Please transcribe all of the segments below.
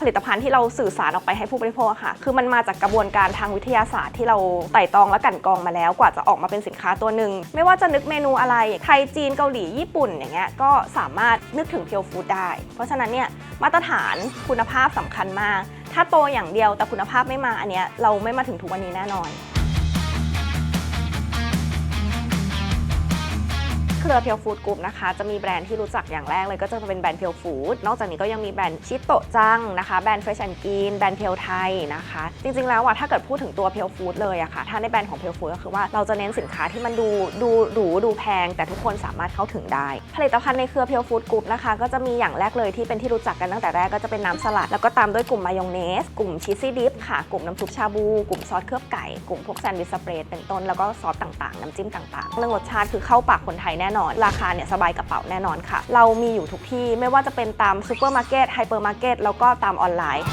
ผลิตภัณฑ์ที่เราสื่อสารออกไปให้ผู้บริโภคค่ะ คือมันมาจากกระบวนการทางวิทยาศาสตร์ที่เราไต่ตองและกลันกรองมาแล้วกว่าจะออกมาเป็นสินค้าตัวหนึ่งไม่ว่าจะนึกเมนูอะไรไทยจีนเกาหลีญี่ปุ่นอย่างเงี้ยก็สามารถนึกถึงเพียวฟู้ดได้ เพราะฉะนั้นเนี่ยมาตรฐานคุณภาพสำคัญมาก ถ้าโตอย่างเดียวแต่คุณภาพไม่มาอันเนี้ยเราไม่มาถึงทุกวันนี้แน่นอน รือเพียวฟู้ดกรุ๊ปนะคะ จะมีแบรนด์ที่รู้จักอย่างแรกเลยก็จะเป็นแบรนด์เพียวฟู้ดนอกจากนี้ก็ยังมีแบรนด์ชิโตจังนะคะ แบรนด์เฟรชแอนด์กีนแบรนด์เพียวไทยนะคะ จริงๆแล้วอะถ้าเกิดพูดถึงตัวเพียวฟู้ดเลยอะค่ะถ้าในแบรนด์ของเพียวฟู้ดก็คือว่าเราจะเน้นสินค้าที่มันดูดูหรูดูแพง แต่ทุกคนสามารถเข้าถึงได้ผลิตภัณฑ์ในเครือเพียวฟู้ดกรุ๊ปนะคะก็จะมีอย่างแรกเลยที่เป็นที่รู้จักกันตั้งแต่แรกก็จะเป็นน้ำสลัด แล้วก็ตามด้วยกลุ่มมายองเนส กลุ่มชีสซี่ดิฟค่ะ กลุ่มน้ำซุปชาบู กลุ่มซอสเคลือบไก่ กลุ่มพวกแซนด์วิชสเปรดเป็นต้น แล้วก็ซอสต่างๆ น้ำจิ้มต่างๆ เรื่องรสชาติคือเข้าปากคนไทยแน่นอน ราคาเนี่ยสบายกระเป๋าแน่นอนค่ะ เรามีอยู่ทุกที่ไม่ว่าจะเป็นตามซูเปอร์มาร์เก็ตไฮเปอร์มาร์เก็ตแล้วก็ตามออนไลน์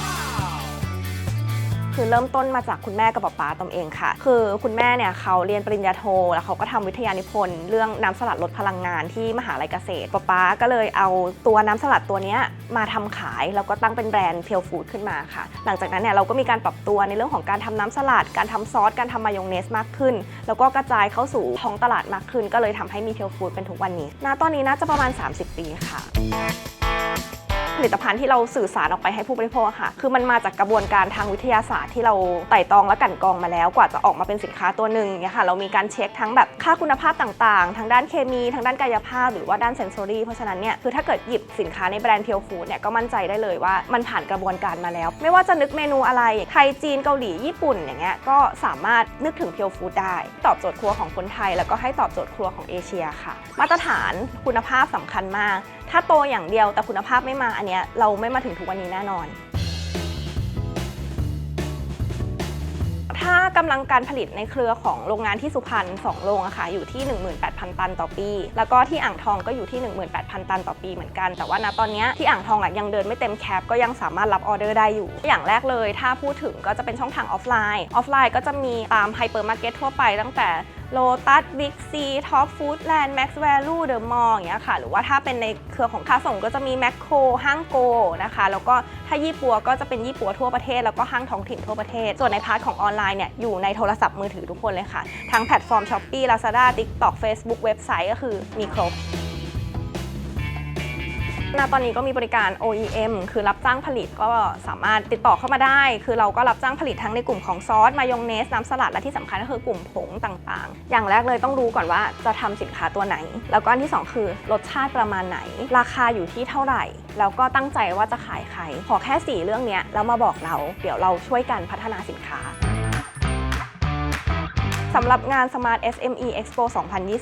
คือเริ่มต้นมาจากคุณแม่กับป๊าป๊าตอมเองค่ะ คือคุณแม่เนี่ยเขาเรียนปริญญาโทแล้วเขาก็ทำวิทยานิพนธ์เรื่องน้ำสลัดลดพลังงานที่มหาลัยเกษตรป๊าป๊าก็เลยเอาตัวน้ำสลัดตัวนี้มาทำขายแล้วก็ตั้งเป็นแบรนด์เพียวฟู้ดขึ้นมาค่ะ หลังจากนั้นเนี่ยเราก็มีการปรับตัวในเรื่องของการทำน้ำสลัด การทำซอส การทำมายองเนสมากขึ้น แล้วก็กระจายเข้าสู่ท้องตลาดมากขึ้น ก็เลยทำให้มีเพียวฟู้ดเป็นทุกวันนี้ณตอนนี้น่าจะประมาณ 30 ปีค่ะ ผลิตภัณฑ์ที่เราสื่อสารออกไปให้ผู้บริโภคค่ะ คือมันมาจากกระบวนการทางวิทยาศาสตร์ที่เราไต่ตองและกันกองมาแล้วกว่าจะออกมาเป็นสินค้าตัวหนึ่งเนี่ยค่ะเรามีการเช็คทั้งแบบค่าคุณภาพต่างๆ ทางด้านเคมีทางด้านกายภาพ หรือว่าด้านเซน s อรี่เพราะฉะนั้นเนี่ยคือถ้าเกิดหยิบสินค้าในแบรนด์เพียวฟู้ดเนี่ยก็มั่นใจได้เลยว่ามันผ่านกระบวนการมาแล้ว ไม่ว่าจะนึกเมนูอะไรไทยจีนเกาหลีญี่ปุ่นอย่างเงี้ยก็สามารถนึกถึงเพียวฟู้ดได้ ตอบโจทย์ครัวของคนไทย แล้วก็ให้ตอบโจทย์ครัวของเอเชียค่ะ มาตรฐานคุณภาพสำคัญมากถ้าโตอย่างเดียวแต่คุณภาพไม่มาอันเนี้ยเราไม่มาถึงทุกวันนี้แน่นอน ถ้ากำลังการผลิตในเครือของโรงงานที่สุพรรณ2โรงอะค่ะอยู่ที่ 18,000 ตันต่อปี แล้วก็ที่อ่างทองก็อยู่ที่ 18,000 ตันต่อปีเหมือนกัน แต่ว่าณตอนนี้ที่อ่างทองอะยังเดินไม่เต็มแคปก็ยังสามารถรับออเดอร์ได้อยู่ อย่างแรกเลย ถ้าพูดถึงก็จะเป็นช่องทางออฟไลน์ ออฟไลน์ก็จะมีตามไฮเปอร์มาร์เก็ตทั่วไปตั้งแต่ โลตัสบิ๊กซีท็อปฟู้ดแลนด์แม็กซ์แวลูเดอะมอลล์อย่างเงี้ยค่ะ หรือว่าถ้าเป็นในเครือของค้าส่งก็จะมีแมคโครห้างโกนะคะ แล้วก็ถ้ายี่ปัวก็จะเป็นยี่ปัวทั่วประเทศ แล้วก็ห้างท้องถิ่นทั่วประเทศ ส่วนในพาร์ทของออนไลน์เนี่ยอยู่ในโทรศัพท์มือถือทุกคนเลยค่ะ ทั้งแพลตฟอร์ม s h อ p e e Lazada TikTok Facebook เว็บไซต์ก็คือมีครบ ณตอนนี้ก็มีบริการ OEM คือรับจ้างผลิตก็สามารถติดต่อเข้ามาได้ คือเราก็รับจ้างผลิตทั้งในกลุ่มของซอส มายองเนส น้ำสลัด และที่สำคัญก็คือกลุ่มผงต่างๆ อย่างแรกเลยต้องรู้ก่อนว่าจะทำสินค้าตัวไหน แล้วก็อันที่สองคือรสชาติประมาณไหน ราคาอยู่ที่เท่าไหร่ แล้วก็ตั้งใจว่าจะขายใคร ขอแค่ 4 เรื่องนี้แล้วมาบอกเรา เดี๋ยวเราช่วยกันพัฒนาสินค้า สำหรับงาน Smart SME Expo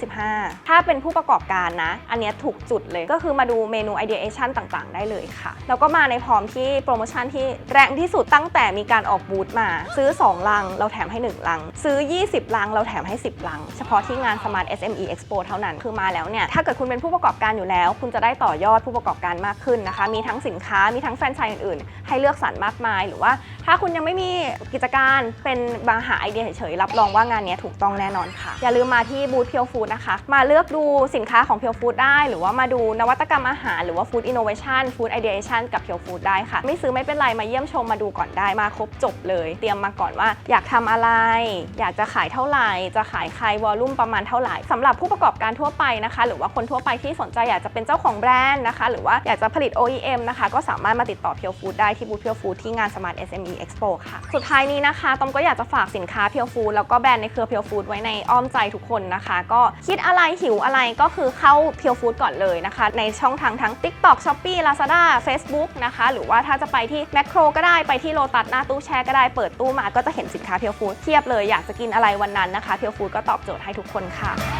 2025 ถ้าเป็นผู้ประกอบการนะ อันนี้ถูกจุดเลย ก็คือมาดูเมนู ideation ต่างๆ ได้เลยค่ะ แล้วก็มาในพร้อมที่โปรโมชั่นที่แรงที่สุดตั้งแต่มีการออกบูธมา ซื้อ 2 ลัง เราแถมให้ 1 ลัง ซื้อ 20 ลัง เราแถมให้ 10 ลัง เฉพาะที่งาน Smart SME Expo เท่านั้น คือมาแล้วเนี่ย ถ้าเกิดคุณเป็นผู้ประกอบการอยู่แล้ว คุณจะได้ต่อยอดผู้ประกอบการมากขึ้นนะคะ มีทั้งสินค้า มีทั้งแฟรนไชส์อื่นๆ ให้เลือกสรรมากมาย หรือว่า ถ้าคุณยังไม่มีกิจการ เป็นบางหาไอเดียเฉยๆ รับรองว่างานเนี้ถูกต้องแน่นอนค่ะ อย่าลืมมาที่บูธเพียวฟู้ดนะคะ มาเลือกดูสินค้าของเพียวฟู้ดได้ หรือว่ามาดูนวัตกรรมอาหาร หรือว่าฟู้ดอินโนเวชันฟู้ดไอเดียชันกับเพียวฟู้ดได้ค่ะ ไม่ซื้อไม่เป็นไรมาเยี่ยมชมมาดูก่อนได้มาครบจบเลย เตรียมมาก่อนว่าอยากทำอะไร อยากจะขายเท่าไหร่ จะขายใครวอลลุ่มประมาณเท่าไหร่สำหรับผู้ประกอบการทั่วไปนะคะ หรือว่าคนทั่วไปที่สนใจอยากจะเป็นเจ้าของแบรนด์นะคะ หรือว่าอยากจะผลิต OEM นะคะ ก็สามารถมาติดต่อเพียวฟู้ดได้ที่บูธเพียวฟู้ดที่งาน Smart SME Expo ค่ะ สุดท้ายนี้นะคะตอมก็อยากจะฝากสินค้าเพียวฟู้ดแล้วก็แบรนด์ในเครือเพียวฟู้ดไว้ในอ้อมใจทุกคนนะคะ ก็คิดอะไรหิวอะไรก็คือเข้าเพียวฟู้ดก่อนเลยนะคะ ในช่องทางทั้ง TikTok Shopee Lazada Facebook นะคะ หรือว่าถ้าจะไปที่แมคโครก็ได้ไปที่โลตัสหน้าตู้แช่ก็ได้เปิดตู้มาก็จะเห็นสินค้าเพียวฟู้ดเทียบเลยอยากจะกินอะไรวันนั้นนะคะเพียวฟู้ดก็ตอบโจทย์ให้ทุกคนค่ะ